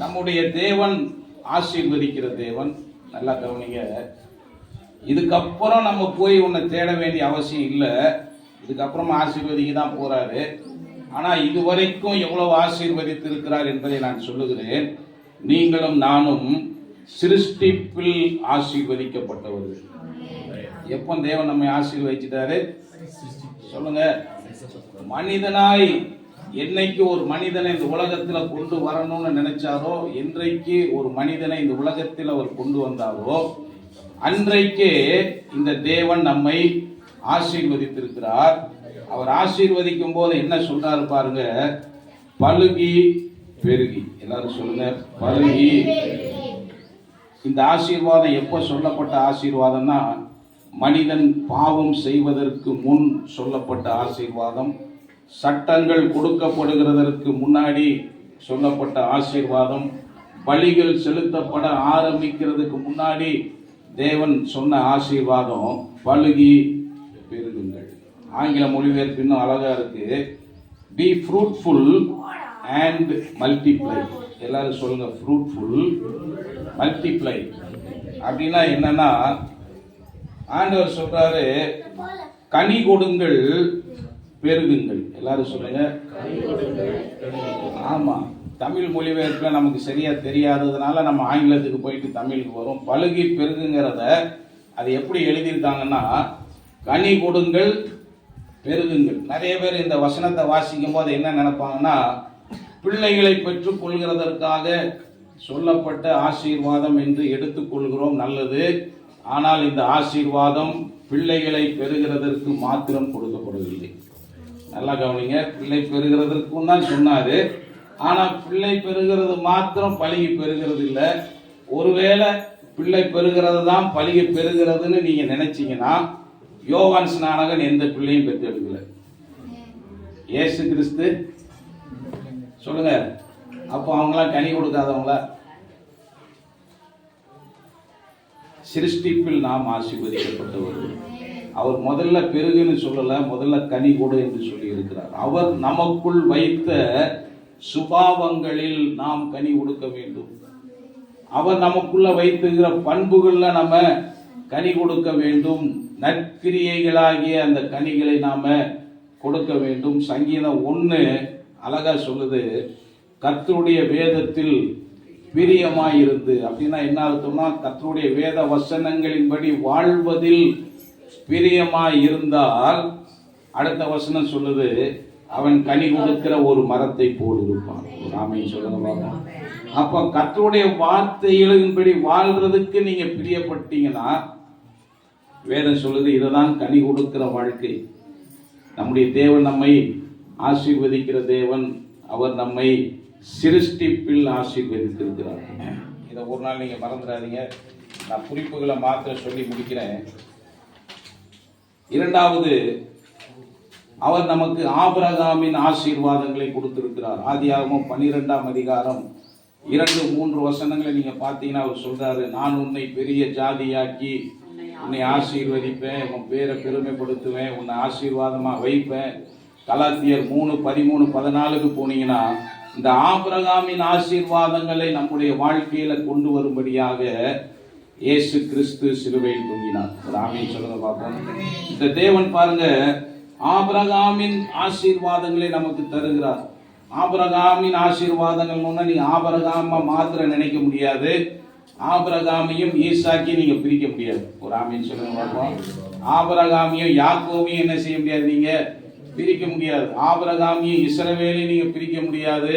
நம்முடைய தேவன் ஆசீர்வதிக்கிற தேவன். நல்லா கவனிங்க. இதுக்கப்புறம் நம்ம போய் உன்னை தேட வேண்டிய அவசியம் இல்லை. இதுக்கப்புறம் ஆசீர்வதிக்கு தான் போறாரு. ஆனால் இதுவரைக்கும் எவ்வளவு ஆசீர்வதித்து இருக்கிறார் என்பதை நான் சொல்லுகிறேன். நீங்களும் நானும் சிருஷ்டிப்பில் ஆசீர்வதிக்கப்பட்டவர்கள். எப்போ தேவன் நம்மை ஆசீர்வதிச்சிட்டாரு? சொல்லுங்க. மனிதனாய் என்னைக்கு ஒரு மனிதனை இந்த உலகத்துல கொண்டு வரணும்னு நினைச்சாரோ என்றைக்கு ஒரு மனிதனை இந்த உலகத்தில் அவர் கொண்டு வந்தாரோ அன்றைக்கே இந்த தேவன் நம்மை ஆசீர்வதித்திருக்கிறார். அவர் ஆசீர்வதிக்கும் போது என்ன சொல்றாரு பாருங்க பழுகி பெருகி. எல்லாரும் சொல்லுங்க பழுகி இந்த ஆசீர்வாதம் எப்போ சொல்லப்பட்ட ஆசீர்வாதம்னா மனிதன் பாவம் செய்வதற்கு முன் சொல்லப்பட்ட ஆசீர்வாதம் சட்டங்கள் கொடுக்கப்படுகிறதற்கு முன்னாடி சொல்லப்பட்ட ஆசீர்வாதம் பலிகள் செலுத்தப்பட ஆரம்பிக்கிறதுக்கு முன்னாடி தேவன் சொன்ன ஆசீர்வாதம் பழுகி பெருகுங்கள். ஆங்கில மொழிபெயர்ப்பு இன்னும் அழகா இருக்கு. பி ஃப்ரூட்ஃபுல் அண்ட் மல்டிப்ளை எல்லாரும் சொல்லுங்க ஃப்ரூட்ஃபுல் மல்டிப்ளை அப்படின்னா என்னன்னா ஆண்டவர் சொல்றாரு கனி கொடுங்கள் பெருகுங்கள். எல்லாரும் சொல்லுங்க. ஆமா. தமிழ் மொழிபெயர்ப்புல நமக்கு சரியா தெரியாததுனால நம்ம ஆங்கிலத்துக்கு போயிட்டு தமிழுக்கு வரும். பழுகி பெருகுங்கிறத அது எப்படி எழுதியிருக்காங்கன்னா கனி கொடுங்கள் பெருகுங்கள். நிறைய பேர் இந்த வசனத்தை வாசிக்கும் போது என்ன நினைப்பாங்கன்னா பிள்ளைகளை பெற்றுக் கொள்கிறதற்காக சொல்லப்பட்ட ஆசீர்வாதம் என்று எடுத்துக்கொள்கிறோம் நல்லது. ஆனால் இந்த ஆசீர்வாதம் பிள்ளைகளை பெறுகிறதற்கு மாத்திரம் கொடுக்கப்படவில்லை. நல்லா கவனிங்க. பிள்ளை பெறுகிறதுக்கும் தான் சொன்னார். ஆனால் பிள்ளை பெறுகிறது மாத்திரம் பழகி பெறுகிறது இல்லை. ஒருவேளை பிள்ளை பெறுகிறது தான் பழகி பெறுகிறதுன்னு நீங்கள் நினச்சிங்கன்னா யோவான் ஸ்நானகன் எந்த பிள்ளையும் பெற்றெடுக்கல. இயேசு கிறிஸ்து. சொல்லுங்க. அப்போ அவங்களாம் கனி கொடுக்காதவங்களா? சிருஷ்டிப்பில் நாம் ஆசீர்வதிக்கப்பட்டவர்கள். அவர் முதல்ல பெருகுன்னு சொல்லலை முதல்ல கனி கொடு என்று சொல்லி இருக்கிறார். அவர் நமக்குள் வைத்த சுபாவங்களில் நாம் கனி கொடுக்க வேண்டும். அவர் நமக்குள்ள வைத்துகிற பண்புகளில் நம்ம கனி கொடுக்க வேண்டும். நற்கிரியைகளாகிய அந்த கனிகளை நாம் கொடுக்க வேண்டும். சங்கீதம் ஒன்று அழகாக சொல்லுது கர்த்தருடைய வேதத்தில் பிரியமாயிருந்து. அப்படின்னா என்ன அர்த்தம்னா கர்த்தருடைய வேத வசனங்களின்படி வாழ்வதில் பிரியமாய் இருந்தால் அடுத்த வசனம் சொல்லுது அவன் கனி கொடுக்கிற ஒரு மரத்தை போல் இருப்பான் ராமை சொல்லுங்க பாப்போம். அப்ப வார்த்தைகளின்படி வாழ்றதுக்கு நீங்க பிரியப்பட்டீங்கன்னா வேதம் சொல்லுது இதுதான் கனி கொடுக்கிற வாழ்க்கை. நம்முடைய தேவன் நம்மை ஆசீர்வதிக்கிற தேவன். அவர் நம்மை சிருஷ்டிப்பில் ஆசீர்வதித்திருக்கிறார். இதை ஒரு நாள் நீங்க மறந்துடாதீங்க. நான் குறிப்புகளை மாத்திர சொல்லி முடிக்கிறேன். இரண்டாவது அவர் நமக்கு ஆபிரகாமின் ஆசீர்வாதங்களை கொடுத்திருக்கிறார். ஆதியாகமும் பன்னிரெண்டாம் அதிகாரம். இரண்டு மூன்று வசனங்களை நீங்க பார்த்தீங்கன்னா அவர் சொல்றாரு நான் உன்னை பெரிய ஜாதியாக்கி உன்னை ஆசீர்வதிப்பேன் உன் பேரை பெருமைப்படுத்துவேன் உன்னை ஆசீர்வாதமா வைப்பேன். கலாத்தியர் மூணு பதிமூணு பதினாலுக்கு போனீங்கன்னா இந்த ஆபிரகாமின் ஆசீர்வாதங்களை நம்முடைய வாழ்க்கையில கொண்டு வரும்படியாக இயேசு கிறிஸ்து சிலுவையில் தொங்கினார். ஒரு ஆமீன் சொல்லுங்க பார்ப்போம் இந்த தேவன் பாருங்க ஆபரகாமின் ஆசீர்வாதங்களை நமக்கு தருகிறார். ஆபரகாமின் ஆசீர்வாதங்கள் நீ ஆபரகாம மாத்திர நினைக்க முடியாது. ஆபரகாமியும் ஈசாக்கியும் நீங்க பிரிக்க முடியாது. ஒரு ஆமீன் சொல்லுங்க பார்ப்போம். ஆபரகாமியும் யாக்கோவையும் என்ன செய்ய முடியாது நீங்க பிரிக்க முடியாது. ஆபரகாமியும் இஸ்ரவேலையும் நீங்க பிரிக்க முடியாது.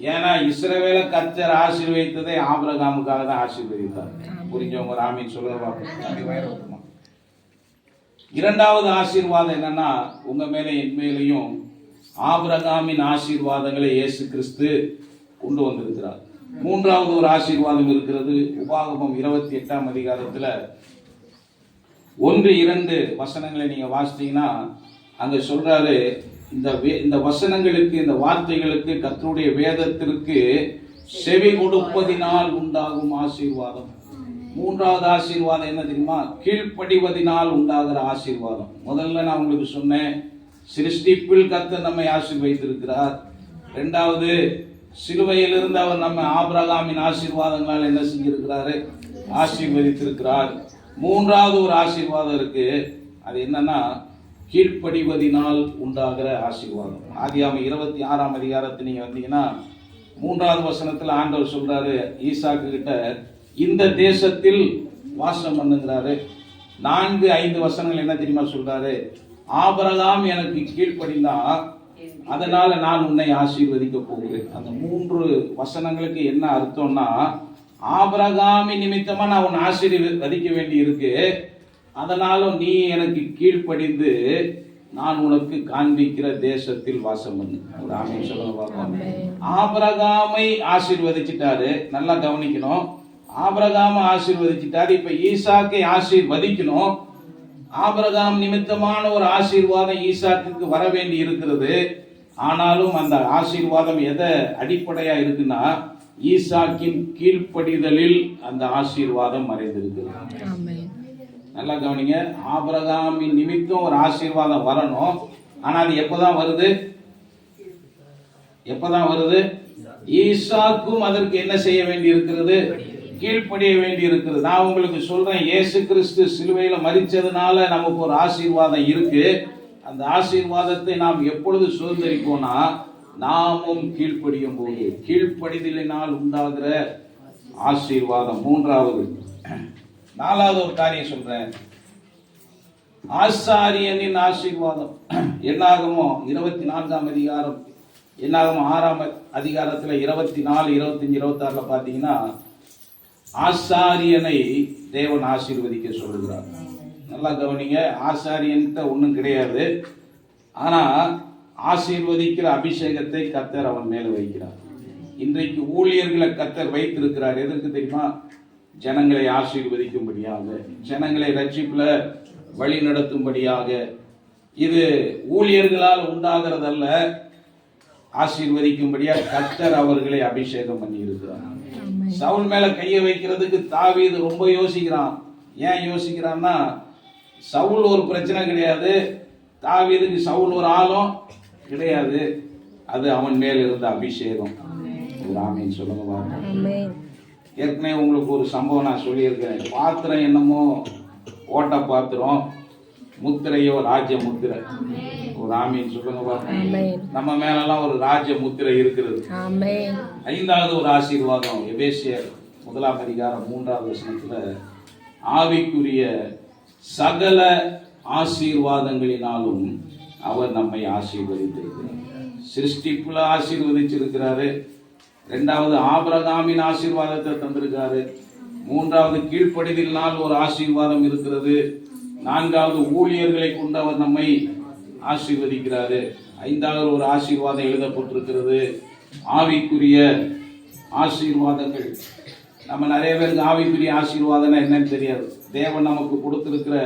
ஏன்னா இஸ்ரவேலை கர்த்தர் ஆசீர்வதித்ததை ஆபிரகாமுக்காக தான் ஆசீர்வதித்தார். புரிஞ்சவங்க ஒரு ஆமீன் சொல்லுங்க. இரண்டாவது ஆசீர்வாதம் என்னன்னா உங்க மேல என் மேலையும் ஆபிரகாமின் ஆசீர்வாதங்களை இயேசு கிறிஸ்து கொண்டு வந்திருக்கிறார். மூன்றாவது ஒரு ஆசீர்வாதம் இருக்கிறது உபாகமம் இருபத்தி எட்டாம் அதிகாரத்துல ஒன்று இரண்டு வசனங்களை நீங்க வாசிச்சீங்கன்னா அங்க சொல்றாரு இந்த வே- இந்த வசனங்களுக்கு இந்த வார்த்தைகளுக்கு கத்தருடைய வேதத்திற்கு செவி கொடுப்பதினால் உண்டாகும் ஆசீர்வாதம். மூன்றாவது ஆசீர்வாதம் என்ன தெரியுமா? கீழ்ப்படிவதினால் உண்டாகிற ஆசீர்வாதம். முதல்ல நான் உங்களுக்கு சொன்னேன் சிருஷ்டிப்பில் கத்த நம்மை ஆசீர்வதித்திருக்கிறார். ரெண்டாவது சிலுவையிலிருந்து அவர் நம்ம ஆபிரகாமின் ஆசீர்வாதங்களால் என்ன செஞ்சிருக்கிறாரு? ஆசீர்வதித்திருக்கிறார். மூன்றாவது ஒரு ஆசீர்வாதம் இருக்கு. அது என்னன்னா கீழ்ப்படிவதினால் உண்டாகிற ஆசீர்வாதம். ஆதியாம இருபத்தி ஆறாம் அதிகாரத்தை நீங்க வந்தீங்கன்னா மூன்றாவது வசனத்துல ஆண்டவர் சொல்றாரு ஈசாக்கு கிட்ட இந்த தேசத்தில் வாசம் பண்ணுங்கிறாரு. நான்கு ஐந்து வசனங்கள் என்ன தெரியுமா சொல்றாரு? ஆபரகாம் எனக்கு கீழ்ப்படிந்தா அதனால நான் உன்னை ஆசீர்வதிக்க போகிறேன். அந்த மூன்று வசனங்களுக்கு என்ன அர்த்தம்னா ஆபரகாமி நிமித்தமா நான் உன்னை ஆசீர்வதிக்க வேண்டி இருக்கு அதனாலும் நீ எனக்கு கீழ்ப்படிந்து நான் உனக்கு காண்பிக்கிற தேசத்தில் வாசம் பண்ணு. ஆபரகாமை ஆசீர்வதிச்சிட்டாரு. நல்லா கவனிக்கணும். ஆபரகாம ஆசீர்வதிச்சிட்டாரு. இப்ப ஈசாக்கை ஆசீர்வதிக்கணும். ஆபரகாம் நிமித்தமான ஒரு ஆசீர்வாதம் ஈசாக்குக்கு வர வேண்டி இருக்கிறது. ஆனாலும் அந்த ஆசீர்வாதம் எதை அடிப்படையா இருக்குன்னா ஈசாக்கின் கீழ்ப்படிதலில் அந்த ஆசீர்வாதம் மறைந்திருக்கிறது. நல்லா கவனிங்க. ஆபிரகாமின் நிமித்தம் ஒரு ஆசீர்வாதம் வரணும். ஆனா அது எப்பதான் வருது? எப்பதான் வருது? ஈசாக்கும் அதற்கு என்ன செய்ய வேண்டி இருக்கிறது கீழ்ப்படிய வேண்டி இருக்கிறது நான் உங்களுக்கு சொல்றேன் இயேசு கிறிஸ்து சிலுவையில மறிச்சதுனால நமக்கு ஒரு ஆசீர்வாதம் இருக்கு. அந்த ஆசீர்வாதத்தை நாம் எப்பொழுது சுதந்திரிப்போம்னா நாமும் கீழ்ப்படியும் போது. கீழ்ப்படிதலினால் உண்டாகிற ஆசீர்வாதம் மூன்றாவது. நாலாவது ஒரு காரியம் சொல்றேன். ஆசாரியனின் ஆசீர்வாதம். என்னாகமோ? இருபத்தி நான்காம் அதிகாரம். என்னாகமோ? ஆறாம் அதிகாரத்துல இருபத்தி நாலு இருபத்தஞ்சு இருபத்தாறுல பார்த்தீங்கன்னா ஆசாரியனை தேவன் ஆசீர்வதிக்க சொல்கிறார் நல்லா கவனிங்க. ஆசாரியன்ட்ட ஒண்ணும் கிடையாது. ஆனா ஆசீர்வதிக்கிற அபிஷேகத்தை கத்தர் அவன் மேல வைக்கிறார். இன்றைக்கு ஊழியர்களை கத்தர் வைத்திருக்கிறார். எதற்கு தெரியுமா? ஜனங்களை ஆசீர்வதிக்கும்படியாக ஜனங்களை ரட்சிப்புல வழி நடத்தும்படியாக. இது ஊழியர்களால் உண்டாகிறதல்ல ஆசீர்வதிக்கும்படியாக கத்தர் அவர்களை அபிஷேகம் பண்ணி இருக்கிறார் சவுல் மேல கையை வைக்கிறதுக்கு தாவீது ரொம்ப யோசிக்கிறான். ஏன் யோசிக்கிறான்னா சவுல் ஒரு பிரச்சனை கிடையாது தாவீதுக்கு சவுல் ஒரு ஆளும் கிடையாது அது அவன் மேல் இருந்த அபிஷேகம். ஆமீன். சொல்லுங்க ஏற்கனவே உங்களுக்கு ஒரு சம்பவம் நான் சொல்லியிருக்கேன் பாத்திரம் என்னமோ ஓட்ட பாத்திரம் முத்திரையோ ராஜ்ய முத்திரை. ஒரு ஆமீன் சொல்லுங்க ஆமென். நம்ம மேலெல்லாம் ஒரு ராஜ்ய முத்திரை இருக்கிறது. ஆமென். ஐந்தாவது ஒரு ஆசீர்வாதம் எபேசியர் முதலாம் அதிகாரம் மூன்றாவது வசனத்துல ஆவிக்குரிய சகல ஆசீர்வாதங்களினாலும் அவர் நம்மை ஆசீர்வதித்திருக்கிறார். சிருஷ்டிப்புல ஆசீர்வதிச்சிருக்கிறாரு. ரெண்டாவது ஆபரகாமின் ஆசீர்வாதத்தை தந்திருக்காரு. மூன்றாவது கீழ்ப்படிதலினால் ஒரு ஆசீர்வாதம் இருக்கிறது. நான்காவது ஊழியர்களை கொண்டு அவர் நம்மை ஆசீர்வதிக்கிறாரு. ஐந்தாவது ஒரு ஆசீர்வாதம் எழுதப்பட்டிருக்கிறது. ஆவிக்குரிய ஆசீர்வாதங்கள். நம்ம நிறைய பேருக்கு ஆவிக்குரிய ஆசீர்வாதம்னா என்னன்னு தெரியாது. தேவன் நமக்கு கொடுத்திருக்கிற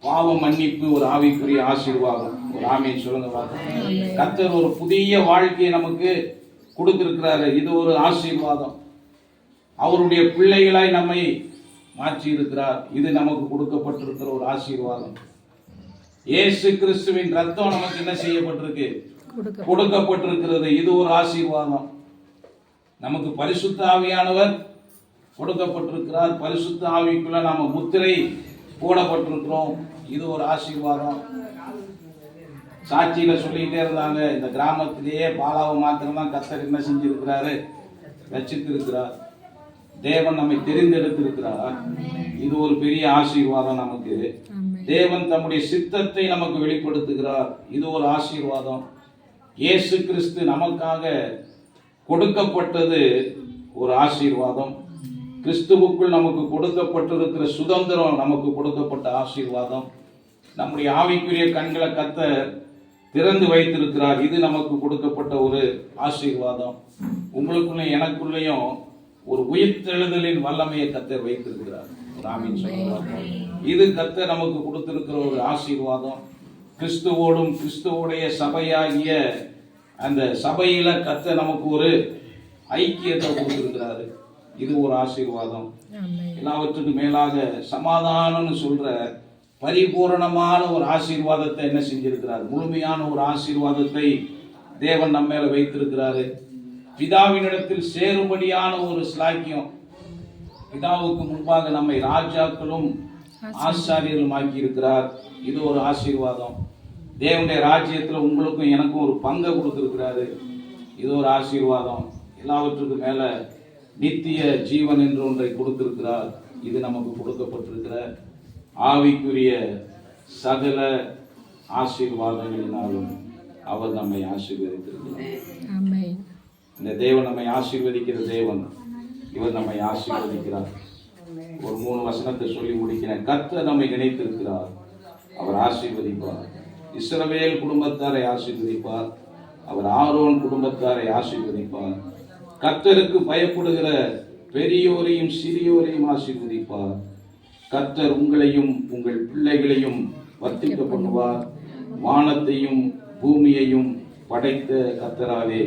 பாவ மன்னிப்பு ஒரு ஆவிக்குரிய ஆசீர்வாதம். ஒரு ஆமையை சொல்லுங்க பார்க்கலாம். ஒரு புதிய வாழ்க்கையை நமக்கு கொடுத்திருக்கிறாரு. இது ஒரு ஆசீர்வாதம். அவருடைய பிள்ளைகளாய் நம்மை மாற்றி இருக்கிறார் இது நமக்கு கொடுக்கப்பட்டிருக்கிற ஒரு ஆசீர்வாதம். இயேசு கிறிஸ்துவின் ரத்தம் நமக்கு என்ன செய்யப்பட்டிருக்கு? கொடுக்க கொடுக்கப்பட்டிருக்கிறது. இது ஒரு ஆசீர்வாதம். நமக்கு பரிசுத்த ஆவியானவர் கொடுக்கப்பட்டிருக்கிறார். பரிசுத்த ஆவிக்குள்ள நாம முத்திரை போடப்பட்டிருக்கிறோம். இது ஒரு ஆசீர்வாதம். சாட்சியில சொல்லிட்டே இருந்தாங்க. இந்த கிராமத்திலேயே பாலாவை மாத்திரம் தான் கத்தர் என்ன செஞ்சிருக்கிறாரு? ரச்சித்திருக்கிறார். தேவன் நம்மை தெரிந்தெடுத்திருக்கிறார். இது ஒரு பெரிய ஆசீர்வாதம் நமக்கு. தேவன் தம்முடைய சித்தத்தை நமக்கு வெளிப்படுத்துகிறார். இது ஒரு ஆசீர்வாதம். இயேசு கிறிஸ்து நமக்காக கொடுக்கப்பட்டது ஒரு ஆசீர்வாதம். கிறிஸ்துவுக்குள் நமக்கு கொடுக்கப்பட்டிருக்கிற சுதந்திரம் நமக்கு கொடுக்கப்பட்ட ஆசீர்வாதம். நம்முடைய ஆவிக்குரிய கண்களை கத்த திறந்து வைத்திருக்கிறார். இது நமக்கு கொடுக்கப்பட்ட ஒரு ஆசீர்வாதம். உங்களுக்குள்ளேயும் எனக்குள்ளேயும் ஒரு உயிர்த்தெழுதலின் வல்லமையை கத்தர் வைத்திருக்கிறார். சொல்லுவாங்க இது கத்தர் நமக்கு கொடுத்திருக்கிற ஒரு ஆசீர்வாதம். கிறிஸ்துவோடும் கிறிஸ்துவோடைய சபையாகிய அந்த சபையில கத்த நமக்கு ஒரு ஐக்கியத்தை கொடுத்திருக்கிறாரு. இது ஒரு ஆசீர்வாதம். எல்லாவற்றுக்கும் மேலாக சமாதானம்னு சொல்ற பரிபூரணமான ஒரு ஆசீர்வாதத்தை என்ன செஞ்சிருக்கிறார்? முழுமையான ஒரு ஆசீர்வாதத்தை தேவன் நம்ம மேல வைத்திருக்கிறாரு. பிதாவினிடத்தில் சேரும்படியான ஒரு ஸ்லாக்கியம் பிதாவுக்கு முன்பாக நம்மை ராஜாக்களும் ஆசாரியர்களும் ஆக்கி இருக்கிறார் இது ஒரு ஆசீர்வாதம். தேவனுடைய ராஜ்யத்தில் உங்களுக்கும் எனக்கும் ஒரு பங்கை கொடுத்துருக்கிறாரு. இது ஒரு ஆசீர்வாதம். எல்லாவற்றுக்கும் மேல நித்திய ஜீவன் என்று ஒன்றை கொடுத்திருக்கிறார். இது நமக்கு கொடுக்கப்பட்டிருக்கிற ஆவிக்குரிய சகல ஆசீர்வாதங்களினாலும் அவர் நம்மை ஆசீர்வதித்திருக்கிறார். இந்த தேவன் நம்மை ஆசீர்வதிக்கிற தேவன் இவர் நம்மை ஆசீர்வதிக்கிறார். ஒரு மூணு வசனத்தை சொல்லி முடிக்கிறேன். கர்த்தர் நம்மை நினைத்திருக்கிறார் அவர் ஆசீர்வதிப்பார். இஸ்ரவேல் குடும்பத்தாரை ஆசீர்வதிப்பார். அவர் ஆரோன் குடும்பத்தாரை ஆசீர்வதிப்பார். கர்த்தருக்கு பயப்படுகிற பெரியோரையும் சிறியோரையும் ஆசீர்வதிப்பார். கர்த்தர் உங்களையும் உங்கள் பிள்ளைகளையும் வர்த்திக்க பண்ணுவார். வானத்தையும் பூமியையும் படைத்த கர்த்தராலே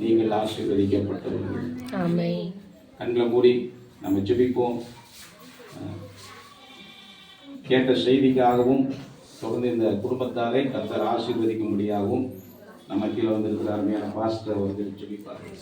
நீங்கள் ஆசீர்வதிக்கப்பட்டவர்கள். கண்களை மூடி நம்ம ஜெபிப்போம். கேட்ட செய்திக்காகவும் தொடர்ந்து இந்த குடும்பத்தாரை கர்த்தர் ஆசீர்வதிக்கும்படியாகவும் நம்ம கீழே வந்திருக்கிற அருமையான பாஸ்டர் வந்து ஜெபிப்பார்கள்